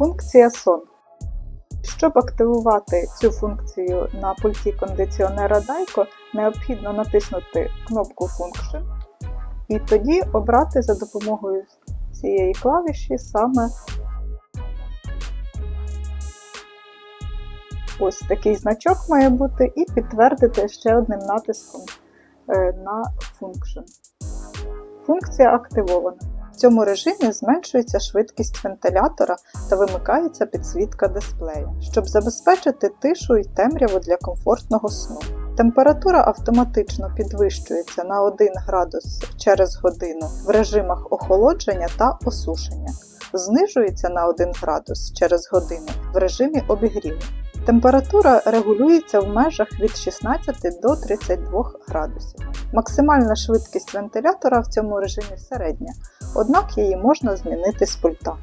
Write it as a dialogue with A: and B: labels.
A: Функція сон. Щоб активувати цю функцію на пульті кондиціонера Daico, необхідно натиснути кнопку Function і тоді обрати за допомогою цієї клавіші саме ось такий значок має бути, і підтвердити ще одним натиском е, на Function. Функція активована. Цьому режимі зменшується швидкість вентилятора та вимикається підсвітка дисплея, щоб забезпечити тишу і темряву для комфортного сну. Температура автоматично підвищується на 1 градус через годину в режимах охолодження та осушення, знижується на 1 градус через годину в режимі обігріву. Температура регулюється в межах від 16 до 32 градусів. Максимальна швидкість вентилятора в цьому режимі середня, однак її можна змінити з пульта.